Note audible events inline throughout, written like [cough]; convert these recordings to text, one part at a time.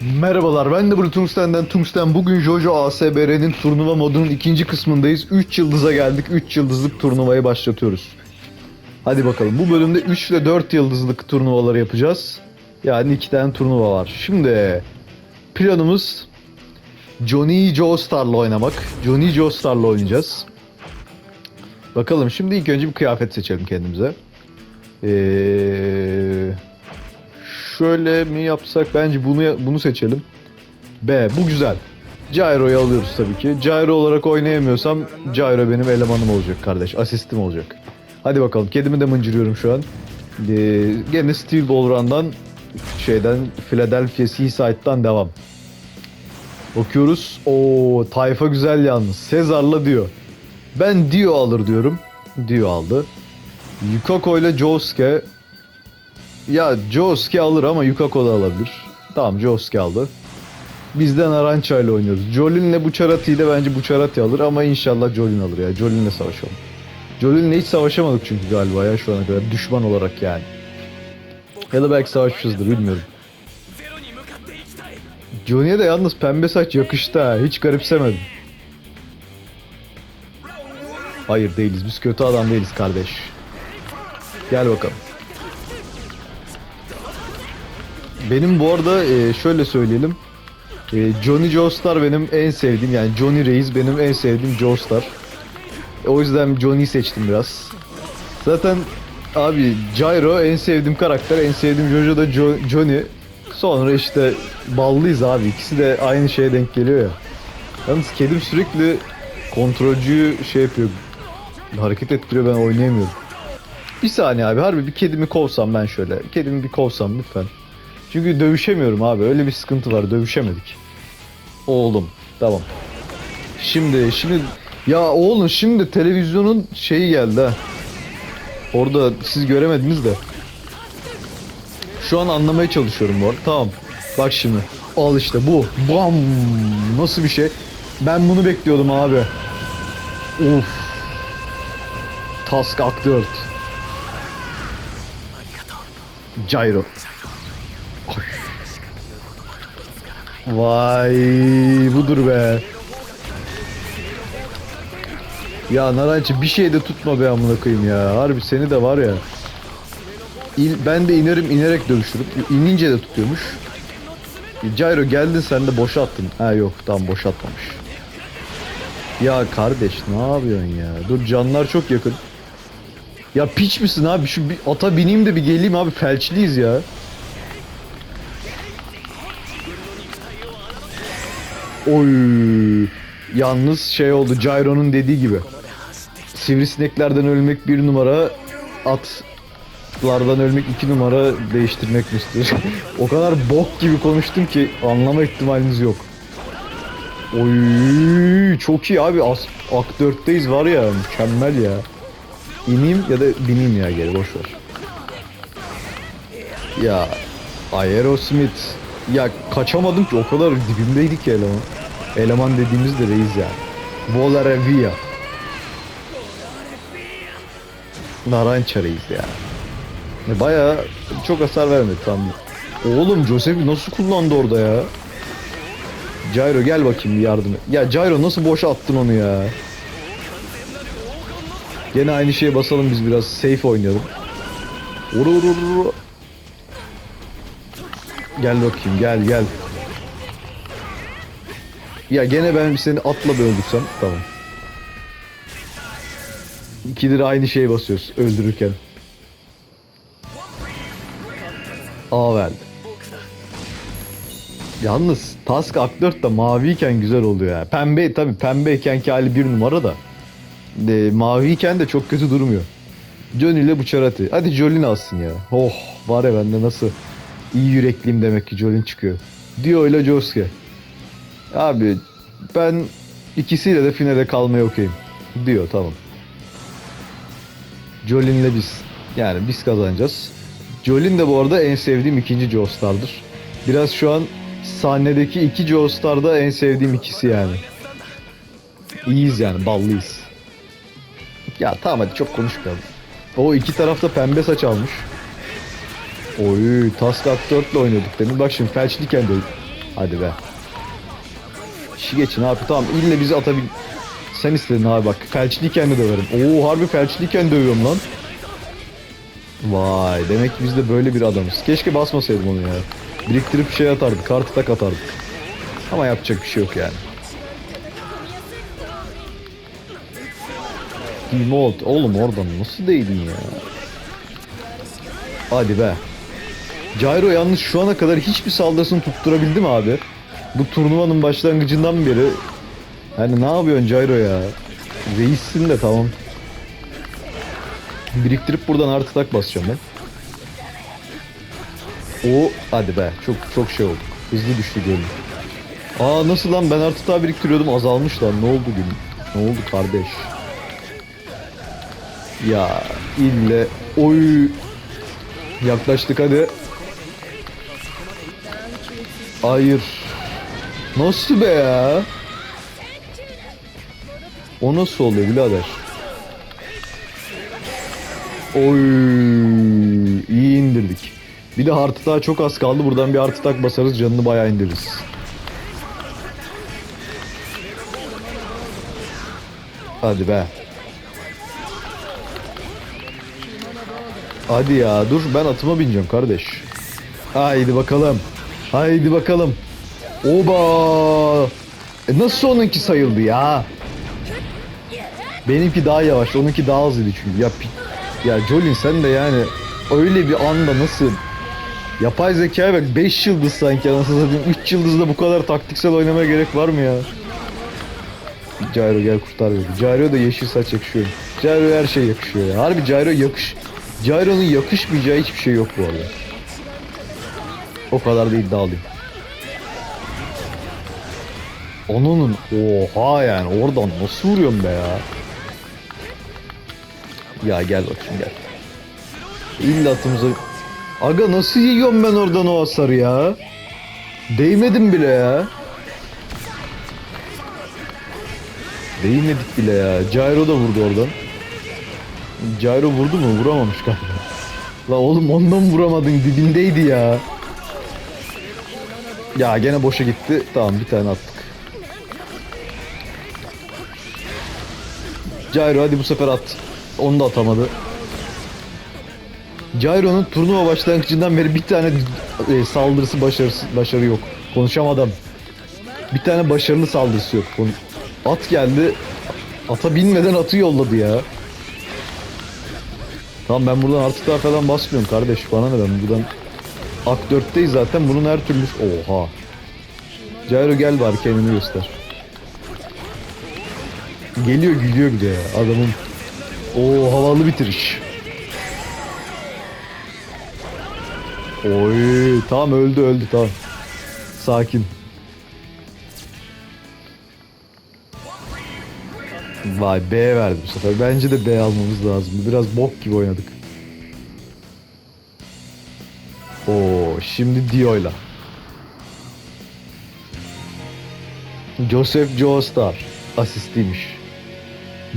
Merhabalar ben de Blue Tungsten'den Tungsten. Bugün Jojo ASBR'nin turnuva modunun ikinci kısmındayız. 3 yıldıza geldik. 3 yıldızlık turnuvayı başlatıyoruz. Hadi bakalım bu bölümde 3 ile 4 yıldızlık turnuvaları yapacağız. Yani 2 tane turnuva var. Şimdi planımız Johnny Joestar'la oynamak. Johnny Joestar'la oynayacağız. Bakalım şimdi ilk önce bir kıyafet seçelim kendimize. Eee şöyle mi yapsak bence bunu bunu seçelim. B bu güzel. Gyro'yu alıyoruz tabii ki. Gyro olarak oynayamıyorsam Gyro benim elemanım olacak kardeş. Asistim olacak. Hadi bakalım. Kedimi de mıncırıyorum şu an. Ee, gene Steel Ball Run'dan şeyden Philadelphia Seaside'dan devam. Bakıyoruz. O tayfa güzel yalnız. Sezar'la diyor. Ben Dio alır diyorum. Dio aldı. Yukako ile Josuke ya Josuke alır ama Yukako da alabilir. Tamam Josuke aldı. Bizden ile oynuyoruz. Jolin'le Bucharati ile bence Bucharati alır ama inşallah Jolin alır ya. Jolin'le savaşalım. Jolin'le hiç savaşamadık çünkü galiba ya şu ana kadar. Düşman olarak yani. Ya da belki savaşmışızdır bilmiyorum. Johnny'e de yalnız pembe saç yakıştı ha. Hiç garipsemedim. Hayır değiliz. Biz kötü adam değiliz kardeş. Gel bakalım. Benim bu arada e, şöyle söyleyelim. E, Johnny Joestar benim en sevdiğim yani Johnny Reis benim en sevdiğim Joestar. O yüzden Johnny'yi seçtim biraz. Zaten abi Gyro en sevdiğim karakter, en sevdiğim Jojo da Jo- Johnny. Sonra işte ballıyız abi. İkisi de aynı şeye denk geliyor ya. Yalnız kedim sürekli kontrolcüyü şey yapıyor. Hareket ettiriyor ben oynayamıyorum. Bir saniye abi harbi bir kedimi kovsam ben şöyle. Kedimi bir kovsam lütfen. Çünkü dövüşemiyorum abi. Öyle bir sıkıntı var. Dövüşemedik. Oğlum. Tamam. Şimdi şimdi ya oğlum şimdi televizyonun şeyi geldi ha. Orada siz göremediniz de. Şu an anlamaya çalışıyorum bu arada. Tamam. Bak şimdi. Al işte bu. Bam. Nasıl bir şey? Ben bunu bekliyordum abi. Uf. Task Ak 4. Gyro. Vay budur be. Ya Narançı bir şey de tutma be amına koyayım ya. Harbi seni de var ya. İn- ben de inerim inerek dövüşürüm. İnince de tutuyormuş. Gyro geldin sen de boşa attın. Ha yok tam boşa atmamış. Ya kardeş ne yapıyorsun ya? Dur canlar çok yakın. Ya piç misin abi? Şu bir ata bineyim de bir geleyim abi. Felçliyiz ya. Oy. Yalnız şey oldu. Gyro'nun dediği gibi. Sivrisineklerden ölmek bir numara. Atlardan ölmek iki numara değiştirmek istiyor. [laughs] o kadar bok gibi konuştum ki anlama ihtimaliniz yok. Oy çok iyi abi. As Ak 4'teyiz var ya mükemmel ya. İneyim ya da bineyim ya geri boş ver. Ya Aerosmith ya kaçamadım ki o kadar dibimdeydik ya eleman. Eleman dediğimiz de reis yani. Volarevia. Narança reis ya. E, Bayağı çok hasar vermedi tam. Oğlum Joseph nasıl kullandı orada ya? Gyro gel bakayım yardım et. Ya Gyro nasıl boşa attın onu ya? Gene aynı şeye basalım biz biraz safe oynayalım. Uru uru, uru. Gel bakayım gel gel. Ya gene ben seni atla bir öldürsem tamam. İkidir aynı şeye basıyoruz öldürürken. A verdi. Yalnız Task Ak4 da maviyken güzel oluyor ya. Pembe tabi pembeykenki hali bir numara da. De, maviyken de çok kötü durmuyor. Johnny ile Bucharati. Hadi Jolin alsın ya. Oh var ya bende nasıl iyi yürekliyim demek ki Jolin çıkıyor. Dio ile Josuke. Abi ben ikisiyle de finale kalmaya okeyim. Dio tamam. Jolin'le biz. Yani biz kazanacağız. Jolin de bu arada en sevdiğim ikinci Joestar'dır. Biraz şu an sahnedeki iki Joestar'da en sevdiğim ikisi yani. İyiyiz yani ballıyız. Ya tamam hadi çok konuşmayalım. O iki tarafta pembe saç almış. Oy Task Ak 4'le oynuyorduk demin. Bak şimdi felçliyken de Hadi be. İşi geçin abi tamam ille bizi atabil... Sen istedin abi bak felçliyken de döverim. Oo harbi felçliyken dövüyorum lan. Vay demek ki biz de böyle bir adamız. Keşke basmasaydım onu ya. Biriktirip şey atardık kartı tak atardık. Ama yapacak bir şey yok yani. Demold. Oğlum oradan nasıl değdin ya? Hadi be. Gyro yalnız şu ana kadar hiçbir saldırısını tutturabildi mi abi? Bu turnuvanın başlangıcından beri Hani ne yapıyorsun Gyro ya? Reissin de tamam. Biriktirip buradan artı tak basacağım ben. O hadi be çok çok şey oldu. Hızlı düştü gölüm. Aa nasıl lan ben artı daha biriktiriyordum azalmış lan ne oldu gülüm? Ne oldu kardeş? Ya ille oy yaklaştık hadi. Hayır. Nasıl be ya? O nasıl oluyor birader? Oy iyi indirdik. Bir de artı daha çok az kaldı. Buradan bir artı tak basarız canını bayağı indiririz. Hadi be. Hadi ya dur ben atıma bineceğim kardeş. Haydi bakalım. Haydi bakalım. Oba. E nasıl onunki sayıldı ya? Benimki daha yavaş, onunki daha hızlıydı çünkü. Ya ya Jolin sen de yani öyle bir anda nasıl yapay zekaya bak 5 yıldız sanki anasını satayım 3 yıldızda bu kadar taktiksel oynamaya gerek var mı ya? Gyro gel kurtar beni. Gyro da yeşil saç yakışıyor. Gyro her şey yakışıyor ya. Harbi Gyro yakış. Gyro'nun yakışmayacağı hiçbir şey yok bu arada. O kadar da iddialıyım. Onun oha yani oradan nasıl vuruyorum be ya? Ya gel bakayım gel. İlla atımıza... Aga nasıl yiyorum ben oradan o hasarı ya? Değmedim bile ya. Değmedik bile ya. Gyro da vurdu oradan. Gyro vurdu mu? Vuramamış galiba. La oğlum ondan vuramadın dibindeydi ya. Ya gene boşa gitti. Tamam bir tane attık. Gyro hadi bu sefer at. Onu da atamadı. Gyro'nun turnuva başlangıcından beri bir tane e, saldırısı başarısı, başarı yok. Konuşamadım. Bir tane başarılı saldırısı yok. At geldi. Ata binmeden atı yolladı ya. Tamam ben buradan artık daha falan basmıyorum kardeş. Bana ne ben buradan Ak 4'teyiz zaten bunun her türlü... Oha. Gyro gel bari kendini göster. Geliyor gülüyor bir de ya adamın. O havalı bitiriş. Oy tamam öldü öldü tamam. Sakin. Vay B verdi bu sefer. Bence de B almamız lazım. Biraz bok gibi oynadık. Oo şimdi Dio'yla. Joseph Joestar asistiymiş.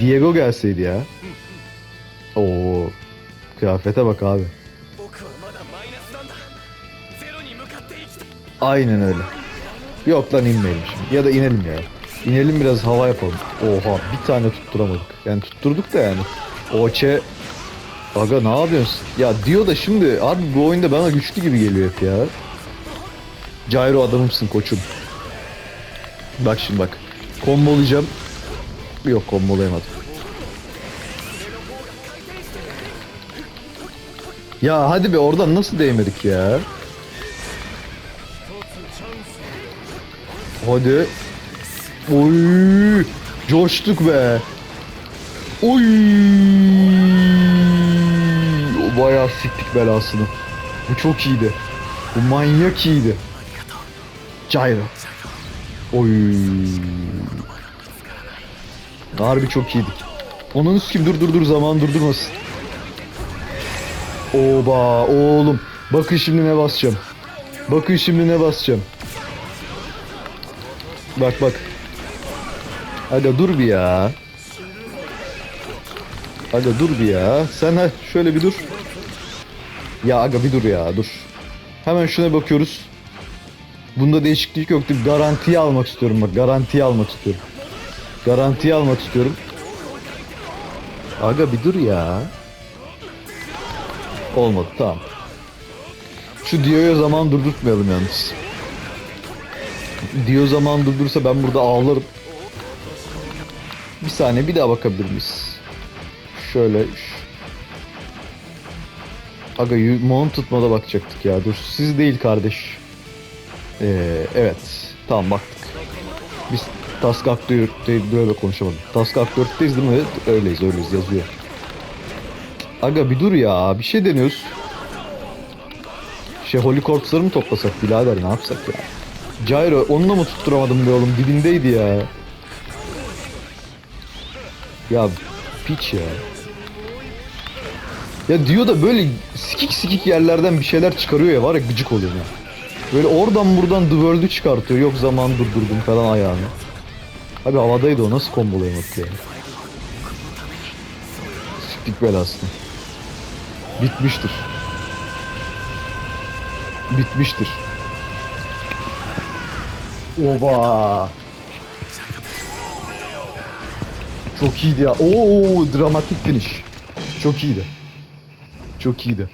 Diego gelseydi ya. Oo. Kıyafete bak abi. Aynen öyle. Yok lan inmeyelim şimdi. Ya da inelim ya. İnelim biraz hava yapalım. Oha bir tane tutturamadık. Yani tutturduk da yani. Oçe Aga ne yapıyorsun? Ya diyor da şimdi abi bu oyunda bana güçlü gibi geliyor hep ya. Cairo adamımsın koçum. Bak şimdi bak. Kombolayacağım. Yok kombolayamadım. Ya hadi be oradan nasıl değmedik ya? Hadi. Oy! Coştuk be. Oy! Bayağı siktik belasını. Bu çok iyiydi. Bu manyak iyiydi. Gyro. Oy! Harbi çok iyiydik. Onun kim dur dur dur zaman durdurmasın. Oba oğlum. Bakın şimdi ne basacağım. Bakın şimdi ne basacağım. Bak bak. Hadi dur bir ya. Hadi dur bir ya. Sen ha şöyle bir dur. Ya aga bir dur ya dur. Hemen şuna bakıyoruz. Bunda değişiklik yoktu. Garantiye almak istiyorum bak. Garantiye almak istiyorum. Garantiye almak istiyorum. Aga bir dur ya. Olmadı tamam. Şu Dio'ya zaman durdurtmayalım yalnız. Dio zaman durdursa ben burada ağlarım. Bir saniye bir daha bakabilir miyiz? Şöyle. Aga mount tutmada bakacaktık ya. Dur siz değil kardeş. Ee, evet. Tamam baktık. Biz Task Aktör'de böyle konuşamadım. Task Aktör'deyiz değil mi? Öyleyiz öyleyiz yazıyor. Aga bir dur ya. Bir şey deniyoruz. Şey Holy Corpse'ları mı toplasak birader ne yapsak ya? Gyro onunla mı tutturamadım be oğlum dibindeydi ya. Ya piç ya. Ya diyor da böyle sikik sikik yerlerden bir şeyler çıkarıyor ya var ya gıcık oluyor ya. Böyle oradan buradan The World'ü çıkartıyor. Yok zaman durdurdum falan ayağını. Abi havadaydı o nasıl kombolayamadık ya. Siktik belasını. Bitmiştir. Bitmiştir. Oba. Çok iyiydi ya. Oo dramatik finish. Çok iyiydi. Çok iyiydi.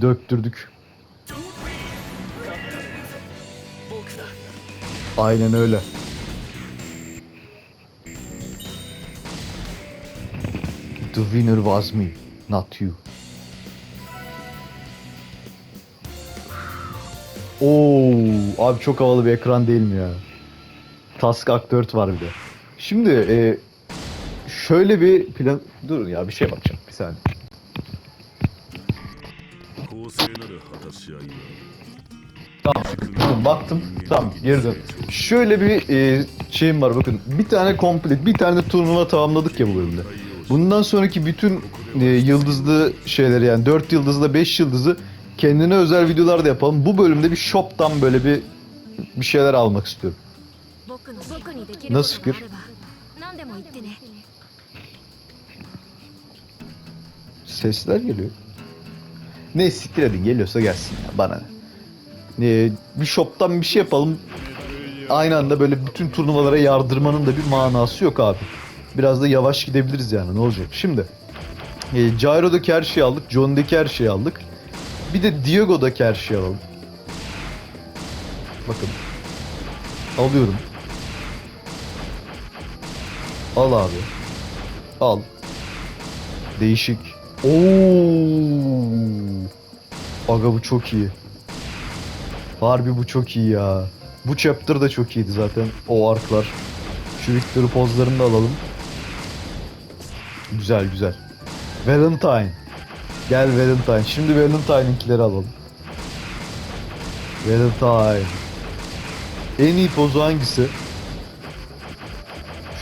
Döktürdük. Aynen öyle. The winner was me, not you. Oo, abi çok havalı bir ekran değil mi ya? Task Aktör var bir de. Şimdi e, şöyle bir plan... Durun ya bir şey bakacağım bir saniye. Tamam. tamam baktım. Tamam geri dön. Şöyle bir e, şeyim var bakın. Bir tane komplet, bir tane turnuva tamamladık ya bu bölümde. Bundan sonraki bütün e, yıldızlı şeyleri yani 4 yıldızlı 5 yıldızı kendine özel videolar da yapalım. Bu bölümde bir shop'tan böyle bir bir şeyler almak istiyorum. Nasıl fikir? Sesler geliyor. Ne siktir edin geliyorsa gelsin ya bana ne. Ee, bir shop'tan bir şey yapalım. Aynı anda böyle bütün turnuvalara yardırmanın da bir manası yok abi. Biraz da yavaş gidebiliriz yani ne olacak. Şimdi e, Gyro'daki her şeyi aldık. John'daki her şeyi aldık. Bir de Diego'daki her şeyi alalım. Bakın. Alıyorum. Al abi. Al. Değişik. Oo. Aga bu çok iyi. Harbi bu çok iyi ya. Bu chapter da çok iyiydi zaten. O arklar. Şu Victory pozlarını da alalım. Güzel güzel. Valentine. Gel Valentine. Şimdi Valentine'inkileri alalım. Valentine. En iyi pozu hangisi?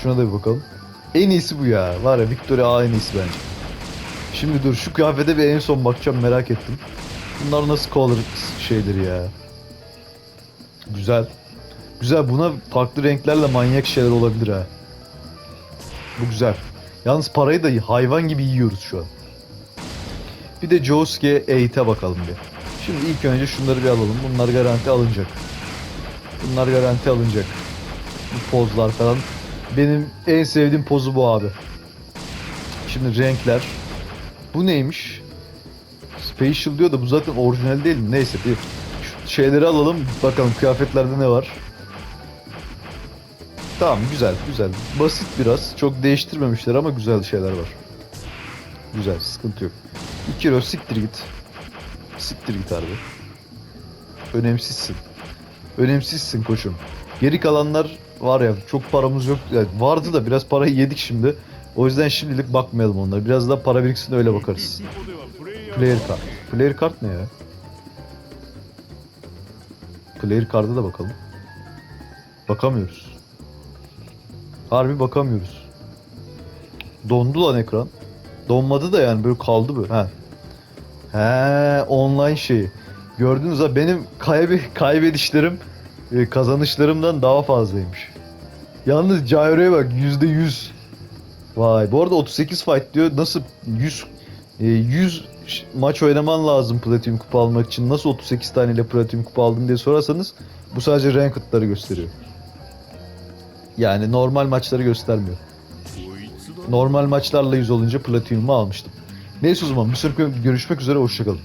Şuna da bir bakalım. En iyisi bu ya. Var ya Victory A en iyisi bence. Şimdi dur şu kıyafete bir en son bakacağım merak ettim. Bunlar nasıl color şeydir ya. Güzel. Güzel buna farklı renklerle manyak şeyler olabilir ha. Bu güzel. Yalnız parayı da hayvan gibi yiyoruz şu an. Bir de Josuke 8'e bakalım bir. Şimdi ilk önce şunları bir alalım. Bunlar garanti alınacak. Bunlar garanti alınacak. Bu pozlar falan. Benim en sevdiğim pozu bu abi. Şimdi renkler. Bu neymiş? Special diyor da bu zaten orijinal değil mi? Neyse bir şeyleri alalım. Bakalım kıyafetlerde ne var. Tamam güzel güzel. Basit biraz. Çok değiştirmemişler ama güzel şeyler var. Güzel sıkıntı yok. İkiro siktir git. Siktir git harbi. Önemsizsin. Önemsizsin koçum. Geri kalanlar var ya çok paramız yok. Yani vardı da biraz parayı yedik şimdi. O yüzden şimdilik bakmayalım onlara. Biraz daha para biriksin öyle bakarız. Player kart. Player kart ne ya? Player card'a da bakalım. Bakamıyoruz. Harbi bakamıyoruz. Dondu lan ekran. Donmadı da yani böyle kaldı böyle. Ha. He, online şeyi. Gördünüz ha benim kaybe kaybedişlerim e, kazanışlarımdan daha fazlaymış. Yalnız Gyro'ya bak %100. Vay bu arada 38 fight diyor. Nasıl 100 e, 100 ş- maç oynaman lazım platinum kupa almak için. Nasıl 38 tane ile platinum kupa aldım diye sorarsanız bu sadece ranked'ları gösteriyor. Yani normal maçları göstermiyor. Normal maçlarla yüz olunca platinum'u almıştım. Neyse o zaman bir sonraki görüşmek üzere hoşçakalın.